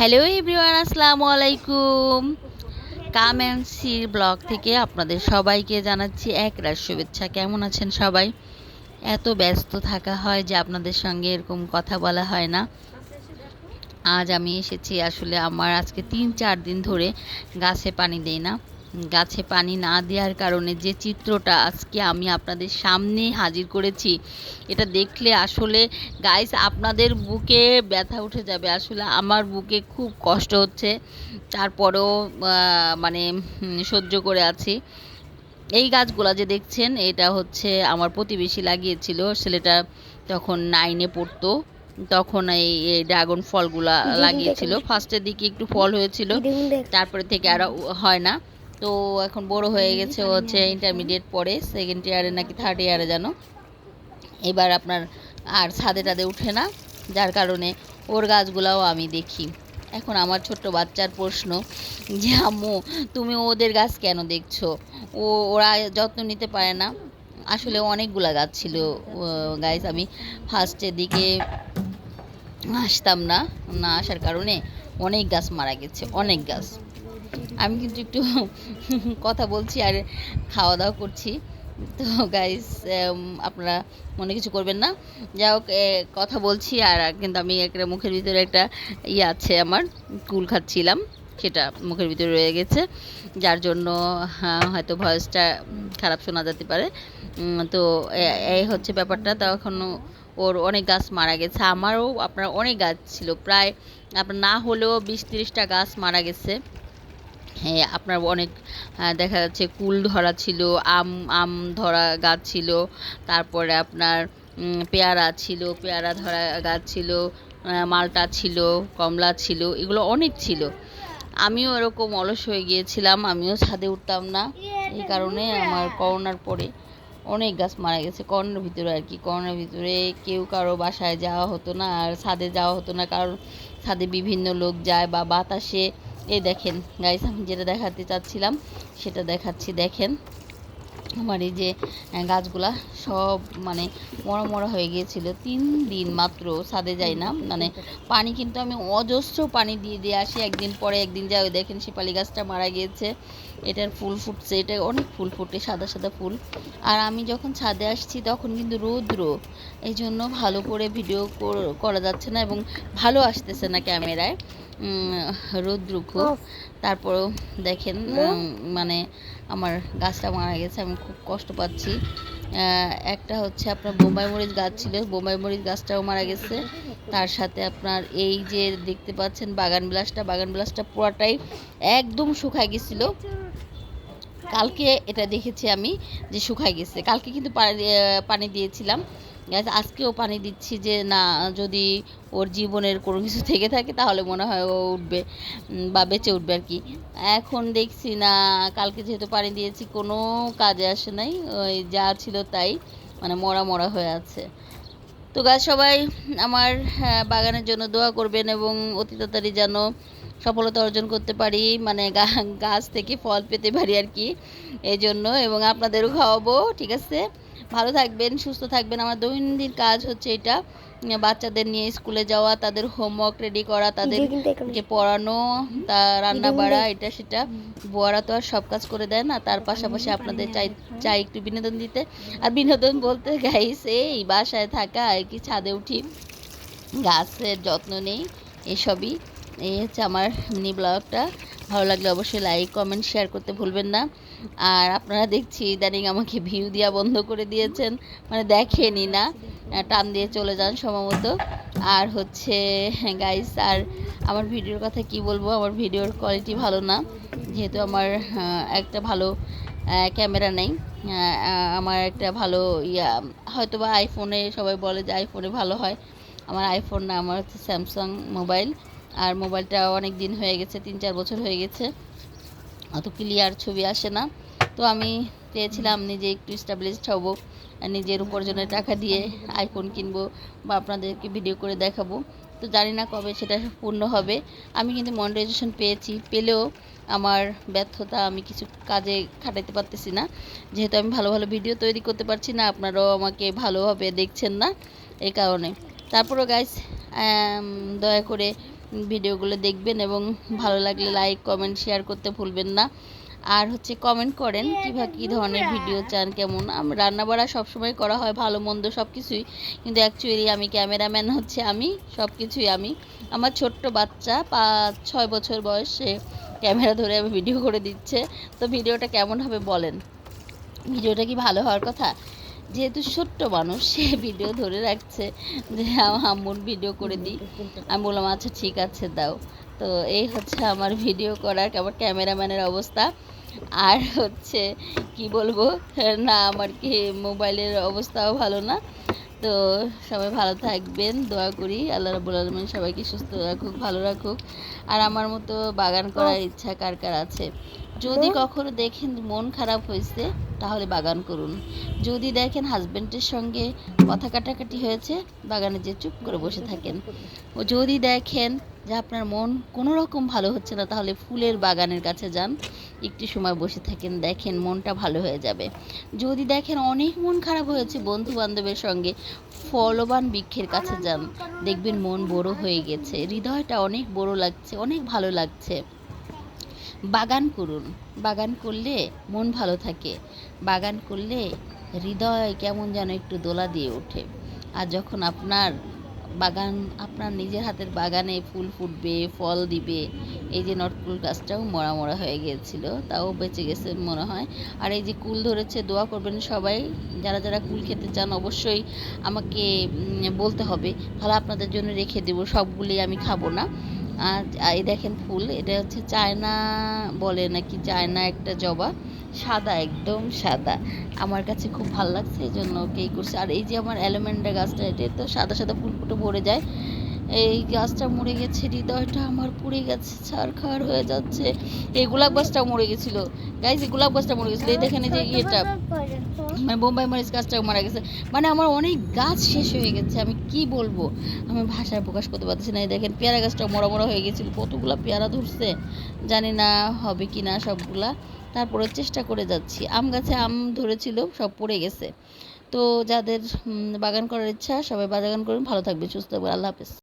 Hello everyone, আসসালামু আলাইকুম। কাম and sir blog থেকে আপনাদের সবাইকে জানাচ্ছি এক রাশ শুভেচ্ছা। কেমন আছেন সবাই? এত ব্যস্ত থাকা হয় যে আপনাদের সঙ্গে এরকম কথা বলা হয় না। আজ আমি এসেছি আসলে আমার আজকে তিন চার দিন ধরে গাছে পানি দেই না। গাছে পানি না দেওয়ার কারণে যে চিত্রটা আজকে আমি আপনাদের সামনে হাজির করেছি এটা দেখলে আসলে গাইস আপনাদের বুকে ব্যথা উঠে যাবে। আসলে আমার বুকে খুব কষ্ট হচ্ছে তারপরেও মানে সহ্য করে আছি। এই গাছগুলা যে দেখছেন এটা হচ্ছে আমার প্রতিবেশী লাগিয়েছিল ছেলেটা তখন নাইনে পড়তো তখন এই এই ড্রাগন ফলগুলা লাগিয়েছিল। ফার্স্টের দিকে একটু ফল হয়েছিল তারপরে থেকে আর হয় না। তো এখন বড় হয়ে গেছে ও হচ্ছে ইন্টারমিডিয়েট পড়ে সেকেন্ড ইয়ারে নাকি থার্ড ইয়ারে যেন এবার আপনার আর ছাদে টাদে উঠে না, যার কারণে ওর গাছগুলাও আমি দেখি। এখন আমার ছোট্ট বাচ্চার প্রশ্ন যে, আম্মু, তুমি ওদের গাছ কেন দেখছ? ও, ওরা যত্ন নিতে পারে না? আসলে অনেকগুলা গাছ ছিল গাইস আমি ফার্স্টের দিকে আসতাম না না আসার কারণে অনেক গাছ মারা গেছে, অনেক গাছ। আমি কিন্তু একটু কথা বলছি আর খাওয়া দাওয়া করছি। তো গাইস আপনারা মনে কিছু করবেন না। যাই হোক কথা বলছি আর কিন্তু আমি একটা মুখের ভিতরে একটা ইয়ে আছে আমার কুল খাচ্ছিলাম। সেটা মুখের ভিতরে রয়ে গেছে। যার জন্য হ্যাঁ, হয়তো ভয়েসটা খারাপ শোনা যেতে পারে। তো এই হচ্ছে ব্যাপারটা। তো এখনও ওর অনেক গাছ মারা গেছে। আমারও আপনার অনেক গাছ ছিল। প্রায় আপনার না হলেও বিশ তিরিশটা গাছ মারা গেছে। আপনার অনেক দেখা যাচ্ছে কুল ধরা ছিল, আম আম ধরা গাছ ছিল, তারপরে আপনার পেয়ারা ছিল, পেয়ারা ধরা গাছ ছিল মালটা ছিল, কমলা ছিল, এগুলো অনেক ছিল। আমিও এরকম অলস হয়ে গিয়েছিলাম, আমিও ছাদে উঠতাম না। এই কারণে আমার করোনার পরে অনেক গাছ মারা গেছে, করোনার ভিতরে আর কি, করোনার ভিতরে কেউ কারও বাসায় যাওয়া হতো না, আর ছাদে যাওয়া হতো না, কারণ ছাদে বিভিন্ন লোক যায় বা বাতাসে এই দেখেন গাইস আমি যেটা দেখাতে চাচ্ছিলাম, সেটা দেখাচ্ছি, দেখেন। আমার এই যে গাছগুলা সব মানে মরা মরা হয়ে গিয়েছিল। তিন দিন মাত্র ছাদে যাই না মানে পানি কিন্তু আমি অজস্র পানি দিয়ে দিয়ে আসি। একদিন পরে একদিন যাই, ওই দেখেন শিপালি গাছটা মারা গিয়েছে। এটার ফুল ফুটছে, এটা অনেক ফুল ফুটে, সাদা সাদা ফুল। আর আমি যখন ছাদে আসছি, তখন কিন্তু রৌদ্র। এই জন্য ভালো করে ভিডিও করা যাচ্ছে না এবং ভালো আসতেছে না ক্যামেরায়। উম, রৌদ্র খুব তারপরেও দেখেন মানে আমার গাছটা মারা গেছে আমি খুব কষ্ট পাচ্ছি। একটা হচ্ছে আপনার বোম্বাই মরিচ গাছ ছিল বোম্বাই মরিচ গাছটাও মারা গেছে। তার সাথে আপনার এই যে দেখতে পাচ্ছেন বাগান বিলাসটা বাগান বিলাসটা পুরাটাই একদম শুকায় গেছিল। কালকে এটা দেখেছি আমি যে শুকায় গেছে। কালকে কিন্তু পানি দিয়েছিলাম। Guys, আজকেও পানি দিচ্ছি যে না যদি ওর জীবনের কোনো কিছু থেকে থাকে তাহলে মনে হয় ও উঠবে বা বেঁচে উঠবে আর কি। এখন দেখছি না কালকে যেহেতু পানি দিয়েছি কোনো কাজে আসে নাই ওই যা ছিল তাই মানে মরা মরা হয়ে আছে। তো গাছ সবাই আমার বাগানের জন্য দোয়া করবেন এবং অতি তাড়াতাড়ি যেন সফলতা অর্জন করতে পারি মানে গাছ থেকে ফল পেতে পারি আর কি এই জন্য এবং আপনাদেরও খাওয়াবো ঠিক আছে? ভালো থাকবেন সুস্থ থাকবেন। আমার দৈনন্দিন কাজ হচ্ছে এটা বাচ্চাদের নিয়ে স্কুলে যাওয়া তাদের হোমওয়ার্ক রেডি করা তাদের যে পড়ানো তা রান্না বাড়া এটা সেটা। বুয়ারা তো আর সব কাজ করে দেয় না তার পাশাপাশি আপনাদের চাই চাই একটু বিনোদন দিতে। আর বিনোদন বলতে গাইস এই বাসায় থাকা আর কি ছাদে উঠি গাছের যত্ন নেই এসবই। এই হচ্ছে আমার মিনি ব্লগটা ভালো লাগলে অবশ্যই লাইক কমেন্ট শেয়ার করতে ভুলবেন না। আর আপনারা দেখছি ইদানিং আমাকে ভিউ দেওয়া বন্ধ করে দিয়েছেন। মানে দেখেনি না। টান দিয়ে চলে যান সম্ভবত। আর হচ্ছে গাইস আর আমার ভিডিওর কথা কি বলব? আমার ভিডিওর কোয়ালিটি ভালো না। যেহেতু আমার একটা ভালো ক্যামেরা নেই। আমার একটা ভালো ইয়া হয়তো বা আইফোনে সবাই বলে যে আইফোনে ভালো হয়। আমার আইফোন না, আমার হচ্ছে স্যামসাং মোবাইল আর মোবাইলটা অনেক দিন হয়ে গেছে, তিন চার বছর হয়ে গেছে। অত ক্লিয়ার ছবি আসে না। তো আমি চেয়েছিলাম নিজে একটু স্টাবলিশড হব, নিজের উপার্জনের টাকা দিয়ে আইফোন কিনবো বা আপনাদেরকে ভিডিও করে দেখাবো। তো জানি না কবে সেটা পূর্ণ হবে। আমি কিন্তু মনিটাইজেশন পেয়েছি, পেলেও আমার ব্যর্থতা আমি কিছু কাজে খাটাইতে পারতেছি না। যেহেতু আমি ভালো ভালো ভিডিও তৈরি করতে পারছি না, আপনারাও আমাকে ভালোভাবে দেখছেন না এই কারণে। তারপরও গাইস দয়া করে ভিডিওগুলো দেখবেন এবং ভালো লাগলে লাইক কমেন্ট শেয়ার করতে ভুলবেন না। আর হচ্ছে কমেন্ট করেন কীভাবে কী ধরনের ভিডিও চান, কেমন? আমি রান্না বাড়া সবসময় করা হয়, ভালো মন্দ সব কিছুই কিন্তু অ্যাকচুয়ালি আমি ক্যামেরাম্যান হচ্ছে আমি সব কিছুই আমি। আমার ছোট্ট বাচ্চা, পাঁচ, ছয় বছর বয়সে ক্যামেরা ধরে আমি ভিডিও করে দিচ্ছে। তো ভিডিওটা কেমন হবে বলেন? ভিডিওটা কি ভালো হওয়ার কথা? যেহেতু ছোট্ট মানুষ সে ভিডিও ধরে রাখছে যে আমার আম্মুর ভিডিও করে দিই। আমি বললাম আচ্ছা ঠিক আছে দাও। তো এই হচ্ছে আমার ভিডিও করার আমার ক্যামেরাম্যানের অবস্থা। আর হচ্ছে কি বলব না আমার কি মোবাইলের অবস্থাও ভালো না। তো সবাই ভালো থাকবেন দোয়া করি। আল্লাহ রাবুল আলমিন সবাইকে সুস্থ রাখুক ভালো রাখুক। আর আমার মতো বাগান করার ইচ্ছা কার কার আছে? যদি কখনো দেখেন মন খারাপ হয়েছে তাহলে বাগান করুন। যদি দেখেন হাজবেন্ডের সঙ্গে কথা কাটাকাটি হয়েছে বাগানে যে চুপ করে বসে থাকেন। ও যদি দেখেন যে আপনার মন কোনো রকম ভালো হচ্ছে না তাহলে ফুলের বাগানের কাছে যান। একটু সময় বসে থাকেন দেখেন মনটা ভালো হয়ে যাবে। যদি দেখেন অনেক মন খারাপ হয়েছে বন্ধু বান্ধবের সঙ্গে ফলবান বৃক্ষের কাছে যান। দেখবেন মন বড় হয়ে গেছে। হৃদয়টা অনেক বড় লাগছে অনেক ভালো লাগছে। বাগান করুন। বাগান করলে মন ভালো থাকে। বাগান করলে হৃদয় কেমন যেন একটু দোলা দিয়ে ওঠে। আর যখন আপনার বাগান, আপনার নিজের হাতের বাগানে ফুল ফুটবে, ফল দিবে, এই যে নটকুল গাছটাও মরা মরা হয়ে গিয়েছিল, তাও বেঁচে গেছে মনে হয়। আর এই যে কুল ধরেছে, দোয়া করবেন সবাই। যারা যারা কুল খেতে চান, অবশ্যই আমাকে বলতে হবে। তাহলে আপনাদের জন্য রেখে দেবো সবগুলি আমি খাব না। আর এই দেখেন ফুল, এটা হচ্ছে চায়না বলে নাকি চায়না একটা জবা। সাদা, একদম সাদা। আমার কাছে খুব ভালো লাগছে, এই জন্য ওকে করছে। আর এই যে আমার অ্যালোমেন্ডা গাছটা, এটা তো সাদা সাদা ফুল ফুটে ভরে যায়। এই গাছটা মরে গেছে, হৃদয়টা আমার পুড়ে গেছে, ছাড় ছাড়খাড় হয়ে যাচ্ছে। এই গোলাপ গাছটাও মরে গেছিল। গাইজ গোলাপ গাছটা মরে গেছিল। এই দেখেন এই যে ইয়েটা। মানে বোম্বাই মরিচ গাছটাও মারা গেছে। মানে আমার অনেক গাছ শেষ হয়ে গেছে, আমি কি বলব? আমি ভাষায় প্রকাশ করতে পারতেছি না। দেখেন, পেয়ারা গাছটাও মরা মরা হয়ে গেছিল। কতগুলা পেয়ারা ধরছে? জানি না হবে কি না সবগুলা। তারপরে চেষ্টা করে যাচ্ছি। আম গাছে আম ধরেছিল, সব পড়ে গেছে। তো যাদের বাগান করার ইচ্ছা, সবাই বাগান করুন। ভালো থাকবে সুস্থ থাকবে আল্লাহ হাফেজ।